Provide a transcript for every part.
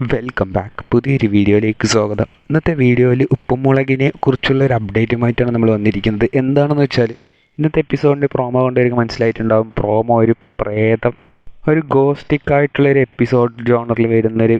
Welcome back പുതിയൊരു വീഡിയോയിലേക്ക് സ്വാഗതം. ഇന്നത്തെ വീഡിയോയിൽ ഉപ്പുമുളകിനെ കുറിച്ചുള്ള ഒരു അപ്ഡേറ്റുമായിട്ടാണ് നമ്മൾ വന്നിരിക്കുന്നത്. എന്താണെന്ന് വെച്ചാൽ ഇന്നത്തെ എപ്പിസോഡിന്റെ പ്രോമോ കൊണ്ടുവരുമ്പോൾ മനസ്സിലായിട്ടുണ്ടാകും പ്രോമോ ഒരു പ്രേതം ഒരു ഗോസ്റ്റിക് ആയിട്ടുള്ള ഒരു എപ്പിസോഡ് ജോണറിൽ വരുന്നൊരു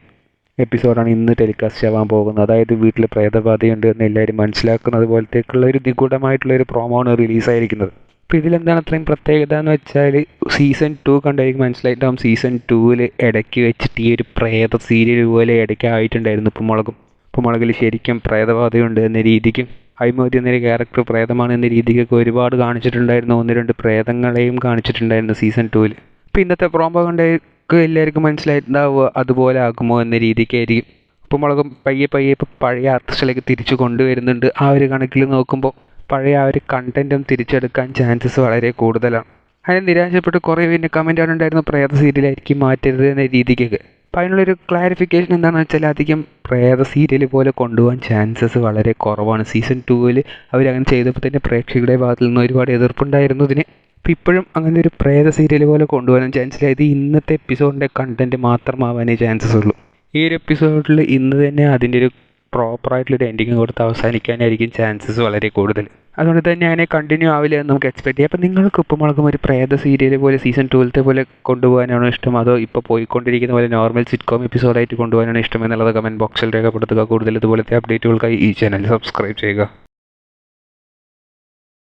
എപ്പിസോഡാണ് ഇന്ന് ടെലികാസ്റ്റ് ആവാൻ പോകുന്നത്. അതായത് വീട്ടിൽ പ്രേതബാധയുണ്ട് എന്ന് എല്ലാവരും മനസ്സിലാക്കുന്നത് പോലത്തേക്കുള്ള ഒരു നിഗൂഢമായിട്ടുള്ള ഒരു പ്രോമോ ആണ് റിലീസായിരിക്കുന്നത് അപ്പോൾ ഇതിലെന്താണ് അത്രയും പ്രത്യേകത എന്ന് വെച്ചാൽ സീസൺ ടു കണ്ടായിരിക്കും മനസ്സിലായിട്ടും. സീസൺ ടൂവിൽ ഇടയ്ക്ക് വെച്ചിട്ട് ഈ ഒരു പ്രേത സീരിയൽ പോലെ ഇടയ്ക്ക് ആയിട്ടുണ്ടായിരുന്നു ഉപ്പുമുളകും. ഉപ്പുമുളകിൽ ശരിക്കും പ്രേതബാധയുണ്ട് എന്ന രീതിക്കും അഴിമതി എന്നൊരു ക്യാരക്ടർ പ്രേതമാണ് എന്ന രീതിക്കൊക്കെ ഒരുപാട് കാണിച്ചിട്ടുണ്ടായിരുന്നു. ഒന്ന് രണ്ട് പ്രേതങ്ങളെയും കാണിച്ചിട്ടുണ്ടായിരുന്നു സീസൺ ടൂവിൽ അപ്പോൾ ഇന്നത്തെ പ്രോമോ കണ്ടവർക്ക് എല്ലാവർക്കും മനസ്സിലായിട്ടുണ്ടാവുക അതുപോലെ ആകുമോ എന്ന രീതിക്കായിരിക്കും. ഉപ്പുമുളകും പയ്യെ പയ്യെ ഇപ്പോൾ പഴയ ആർട്ടിസ്റ്റിലേക്ക് തിരിച്ചു കൊണ്ടുവരുന്നുണ്ട്. ആ ഒരു കണക്കിൽ നോക്കുമ്പോൾ പഴയ ആ ഒരു കണ്ടന്റും തിരിച്ചെടുക്കാൻ ചാൻസസ് വളരെ കൂടുതലാണ്. അതിന് നിരാശപ്പെട്ട് കുറേ പിന്നെ കമന്റാണ് ഉണ്ടായിരുന്നു പ്രേത സീരിയലായിരിക്കും മാറ്റരുത് എന്ന രീതിക്കൊക്കെ. അപ്പോൾ അതിനുള്ളൊരു ക്ലാരിഫിക്കേഷൻ എന്താണെന്ന് വെച്ചാൽ അധികം പ്രേത സീരിയൽ പോലെ കൊണ്ടുപോകാൻ ചാൻസസ് വളരെ കുറവാണ്. സീസൺ ടൂവിൽ അവരങ്ങനെ ചെയ്തപ്പോൾ തന്നെ പ്രേക്ഷകരുടെ ഭാഗത്തു നിന്ന് ഒരുപാട് എതിർപ്പുണ്ടായിരുന്നു ഇതിന്. അപ്പോൾ ഇപ്പോഴും അങ്ങനെ ഒരു പ്രേത സീരിയൽ പോലെ കൊണ്ടുപോകാൻ ചാൻസ് ഇല്ല. ഇത് ഇന്നത്തെ എപ്പിസോഡിന്റെ കണ്ടന്റ് മാത്രമാവാനേ ചാൻസസ് ഉള്ളൂ. ഈ ഒരു എപ്പിസോഡിൽ ഇന്ന് തന്നെ അതിന്റെ ഒരു പ്രോപ്പറായിട്ടുള്ളൊരു എൻഡിങ് കൊടുത്ത് അവസാനിക്കാനായിരിക്കും ചാൻസസ് വളരെ കൂടുതൽ. അതുകൊണ്ട് തന്നെ അതിനെ കണ്ടിന്യൂ ആവില്ല എന്ന് നമുക്ക് എക്സ്പെക്ട് ചെയ്യാം. അപ്പോൾ നിങ്ങൾക്ക് ഉപ്പുമുളകും ഒരു പ്രേത സീരിയൽ പോലെ സീസൺ ടൂവിലത്തെ പോലെ കൊണ്ടുപോകാനാണോ ഇഷ്ടം? അതോ ഇപ്പോൾ പോയിക്കൊണ്ടിരിക്കുന്ന പോലെ നോർമൽ സിറ്റ്കോം എപ്പിസോഡായിട്ട് കൊണ്ടുപോകാനാണ് ഇഷ്ടം? എന്നുള്ളത് കമന്റ് ബോക്സിൽ രേഖപ്പെടുത്തുക. കൂടുതൽ ഇതുപോലത്തെ അപ്ഡേറ്റുകൾക്കായി ഈ ചാനൽ സബ്സ്ക്രൈബ് ചെയ്യുക.